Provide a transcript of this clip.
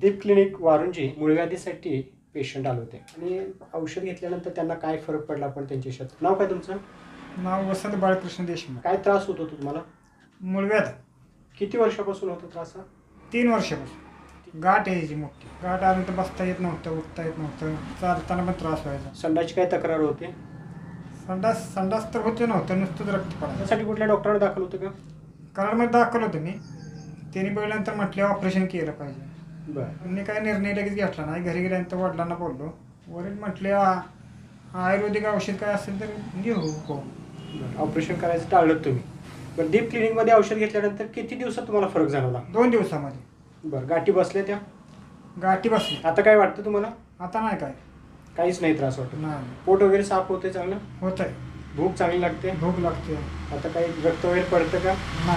दीप clinic वारुंजी मुळव्याधीसाठी patient आले होते. आणि औषध घेतल्यानंतर त्यांना काय फरक पडला आपण त्यांच्याशी? नाव काय तुमचं? नाव वसंत बाळकृष्ण देशमुख. काय त्रास होत होता तुम्हाला? मुळव्याध. किती वर्षापासून होता त्रास हा? तीन वर्षापासून. गाठ यायची मोठी. गाठ आली तर बसता येत नव्हतं उठता येत नव्हतं. चालताना पण त्रास व्हायचा. संडाची काय तक्रार होते? संडास संडास तर होते नव्हतं नुसतंच रक्त पडायचं. त्यासाठी कुठल्या डॉक्टरांना दाखल होतं का? कराडमध्ये दाखल होतो मी. त्यांनी बघितल्यानंतर म्हटले ऑपरेशन केलं पाहिजे. बरं. मी काय निर्णय लगेच घेतला नाही. घरी गेल्यानंतर वडिलांना बोललो वडील म्हटले "आ- आयुर्वेदिक औषध काय असेल तर घेऊ हो बरं. ऑपरेशन करायचं टाळलं तुम्ही. बरं दीप क्लिनिकमध्ये औषध घेतल्यानंतर किती दिवसात तुम्हाला फरक जाणवला? दोन दिवसामध्ये. बरं. गाठी बसल्या त्या? गाठी बसली आता काय वाटतं तुम्हाला? आता नाही काय. काहीच नाही त्रास वाटत. नाही. पोट वगैरे साफ होते चांगलं? होत आहे भूक चांगली लागते? भूक लागते. आता काही रक्त वगैरे पडतं का? नाही.